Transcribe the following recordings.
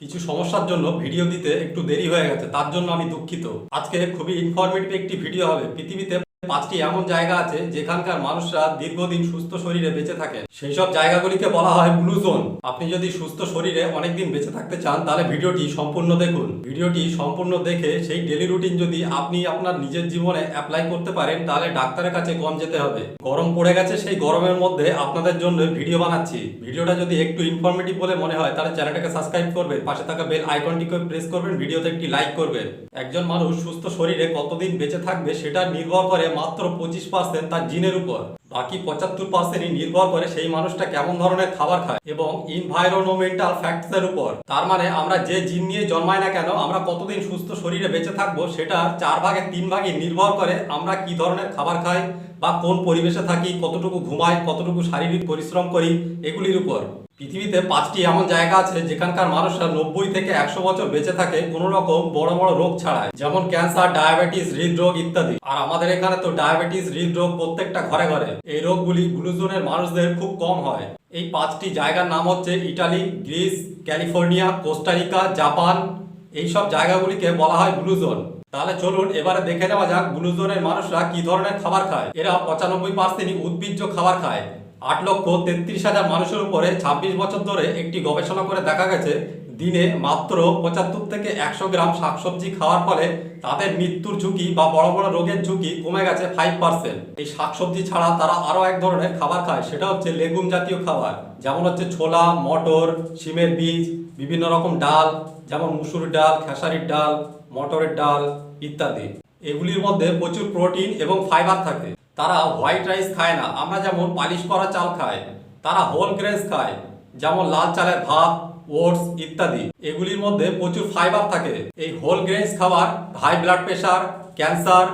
কিছু সমস্যার জন্য ভিডিও দিতে একটু দেরি হয়ে গেছে, তার জন্য আমি দুঃখিত। আজকে খুবই ইনফরমেটিভ একটি ভিডিও হবে, পৃথিবীতে পাঁচটি এমন জায়গা আছে যেখানকার মানুষরা দীর্ঘদিন সুস্থ শরীরে বেঁচে থাকে সেই সব জায়গাগুলিকে বলা হয় ব্লু জোন। আপনি যদি সুস্থ শরীরে অনেকদিন বেঁচে থাকতে চান, তাহলে ভিডিওটি সম্পূর্ণ দেখুন। ভিডিওটি সম্পূর্ণ দেখে সেই ডেলি রুটিন যদি আপনি আপনার নিজের জীবনে অ্যাপ্লাই করতে পারেন, তাহলে ডাক্তারের কাছে কম যেতে হবে। গরম পড়ে গেছে, সেই গরমের মধ্যে আপনাদের জন্য ভিডিও বানাচ্ছি। ভিডিওটা যদি একটু ইনফরমেটিভ বলে মনে হয়, তাহলে চ্যানেলটাকে সাবস্ক্রাইব করবেন। পাশে থাকা বেল আইকনটিকে প্রেস করবেন ভিডিওতে একটি লাইক করবেন। একজন মানুষ সুস্থ শরীরে কতদিন বেঁচে থাকবে, সেটা নির্ভর করে মাত্র পঁচিশ পার্সেন্ট তার জিনের উপর। বাকি পঁচাত্তর পার্সেন্টই নির্ভর করে সেই মানুষটা কেমন ধরনের খাবার খায় এবং ইনভাইরনমেন্টাল ফ্যাক্টসের উপর। তার মানে আমরা যে জিন নিয়ে জন্মাই না কেন, আমরা কতদিন সুস্থ শরীরে বেঁচে থাকব সেটা চার ভাগের তিন ভাগই নির্ভর করে আমরা কি ধরনের খাবার খাই বা কোন পরিবেশে থাকি, কতটুকু ঘুমাই, কতটুকু শারীরিক পরিশ্রম করি, এগুলির উপর। পৃথিবীতে পাঁচটি এমন জায়গা আছে যেখানকার মানুষরা নব্বই থেকে একশো বছর বেঁচে থাকে কোনো রকম বড় বড় রোগ ছাড়ায় যেমন ক্যান্সার, ডায়াবেটিস, হৃদরোগ ইত্যাদি। আর আমাদের এখানে তো ডায়াবেটিস, হৃদরোগ প্রত্যেকটা ঘরে ঘরে। এই রোগগুলি ব্লুজোনের মানুষদের খুব কম হয়। এই পাঁচটি জায়গার নাম হচ্ছে Italy, Greece, California Costa Rica Japan. এই সব জায়গাগুলিকে বলা হয় ব্লু তাহলে চলুন এবারে দেখে নেওয়া যাক ব্লু মানুষরা কি ধরনের খাবার খায়। এরা পঁচানব্বই পার্সেন্টই উদ্ভিজ্জ খাবার খায়। আট লক্ষ তেত্রিশ হাজার মানুষের উপরে ছাব্বিশ বছর ধরে একটি গবেষণা করে দেখা গেছে, দিনে মাত্র পঁচাত্তর থেকে একশো গ্রাম শাকসবজি খাওয়ার ফলে তাদের মৃত্যুর ঝুঁকি বা বড় বড় রোগের ঝুঁকি কমে গেছে ফাইভ পার্সেন্ট এই শাকসবজি ছাড়া তারা আরও এক ধরনের খাবার খায়, সেটা হচ্ছে লেগুম জাতীয় খাবার, যেমন হচ্ছে ছোলা, মটর, শিমের বীজ, বিভিন্ন রকম ডাল, যেমন মুসুর ডাল, খেসারির ডাল, মটরের ডাল ইত্যাদি। এগুলির মধ্যে প্রচুর প্রোটিন এবং ফাইবার থাকে। তারা হোয়াইট রাইস খায় না। আমরা যেমন পালিশ করা চাল খাই, তারা হোল গ্রেন্স খায়, যেমন লাল চালের ভাত ওটস ইত্যাদি। এগুলির মধ্যে প্রচুর ফাইবার থাকে। এই হোল গ্রেন্স খাবার হাই ব্লাড প্রেশার ক্যান্সার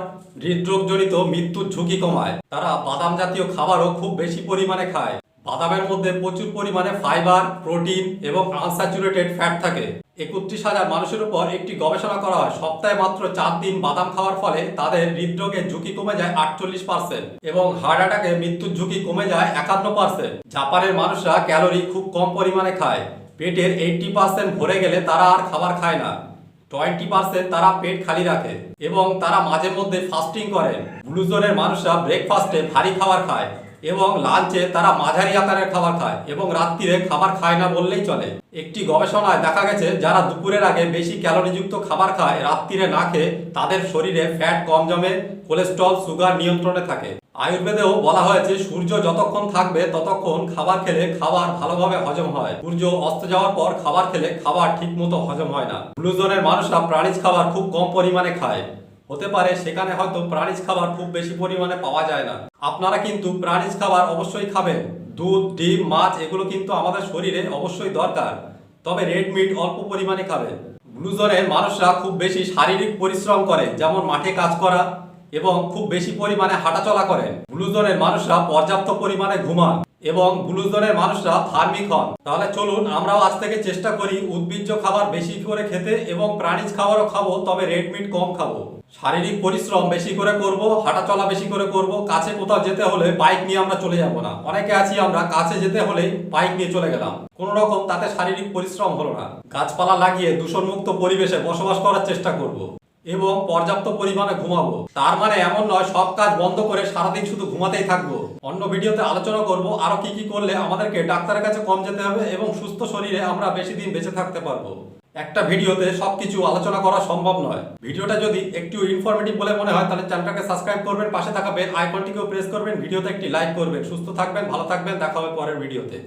হৃদরোগজনিত মৃত্যুর ঝুঁকি কমায়। তারা বাদাম জাতীয় খাবারও খুব বেশি পরিমাণে খায়। বাদামের মধ্যে প্রচুর পরিমাণে ফাইবার প্রোটিন এবং আনস্যাচুরেটেড ফ্যাট থাকে। একত্রিশ হাজার মানুষের উপর একটি গবেষণা করা হয়। সপ্তাহে মাত্র চার দিন বাদাম খাওয়ার ফলে তাদের হৃদরোগের ঝুঁকি কমে যায় আটচল্লিশ পার্সেন্ট এবং হার্ট অ্যাটাকে মৃত্যুর ঝুঁকি কমে যায় একান্ন পার্সেন্ট জাপানের মানুষরা ক্যালোরি খুব কম পরিমাণে খায়। পেটের এইটটি পার্সেন্ট ভরে গেলে তারা আর খাবার খায় না। টোয়েন্টি পার্সেন্ট তারা পেট খালি রাখে এবং তারা মাঝে মধ্যে ফাস্টিং করেন ব্লুজনের মানুষরা ব্রেকফাস্টে ভারী খাবার খায়। এবং লাঞ্চে তারা মাঝারি আকারের খাবার খায় এবং রাত্রিরে খাবার খায় না বললেই চলে। একটি গবেষণায় দেখা গেছে, যারা দুপুরের আগে বেশি ক্যালোরিযুক্ত খাবার খায়, রাত্রিরে না খেয়ে তাদের শরীরে ফ্যাট কম জমে, কোলেস্ট্রল, সুগার নিয়ন্ত্রণে থাকে। আয়ুর্বেদেও বলা হয়েছে, সূর্য যতক্ষণ থাকবে ততক্ষণ খাবার খেলে খাবার ভালোভাবে হজম হয়। সূর্য অস্ত যাওয়ার পর খাবার খেলে খাবার ঠিক মতো হজম হয় না। ব্লুজনের মানুষরা প্রাণীজ খাবার খুব কম পরিমাণে খায়। হতে পারে সেখানে হয়তো প্রাণীজ খাবার খুব বেশি পরিমাণে পাওয়া যায় না। আপনারা কিন্তু প্রাণীজ খাবার অবশ্যই খাবেন। দুধ, ডিম, মাছ, এগুলো কিন্তু আমাদের শরীরে অবশ্যই দরকার। তবে রেড মিট অল্প পরিমাণে খাবেন। ব্লুজনের মানুষরা খুব বেশি শারীরিক পরিশ্রম করে, যেমন মাঠে কাজ করা এবং খুব বেশি পরিমাণে হাঁটাচলা করেন। ব্লুজনের মানুষরা পর্যাপ্ত পরিমাণে ঘুমান এবং ব্লুজনের মানুষরা ধার্মিক হন। তাহলে চলুন, আমরাও আজ থেকে চেষ্টা করি উদ্ভিজ্জ খাবার বেশি করে খেতে এবং প্রাণীজ খাবারও খাব, তবে রেড মিট কম খাব। শারীরিক পরিশ্রম বেশি করে করব হাঁটাচলা বেশি করে করব, কাছে কোথাও যেতে হলে বাইক নিয়ে আমরা চলে যাব না। অনেকে আছি, আমরা কাছে যেতে হলে বাইক নিয়ে চলে গেলাম। কোন রকম তাতে শারীরিক পরিশ্রম হলো না। গাছপালা লাগিয়ে দূষণমুক্ত পরিবেশে বসবাস করার চেষ্টা করব এবং পর্যাপ্ত পরিমাণে ঘুমাবো। তার মানে এমন নয়, সব কাজ বন্ধ করে সারাদিন শুধু ঘুমাতেই থাকব। অন্য ভিডিওতে আলোচনা করব, আরও কি কি করলে আমাদেরকে ডাক্তারের কাছে কম যেতে হবে এবং সুস্থ শরীরে আমরা বেশি দিন বেঁচে থাকতে পারব। একটা ভিডিওতে সবকিছু আলোচনা করা সম্ভব নয়। ভিডিওটা যদি একটু ইনফরমেটিভ বলে মনে হয়, তাহলে চ্যানেলটাকে সাবস্ক্রাইব করবেন, পাশে থাকা বেল আইকনটিকেও প্রেস করবেন, ভিডিওতে একটি লাইক করবেন। সুস্থ থাকবেন, ভালো থাকবেন, দেখা হবে পরের ভিডিওতে।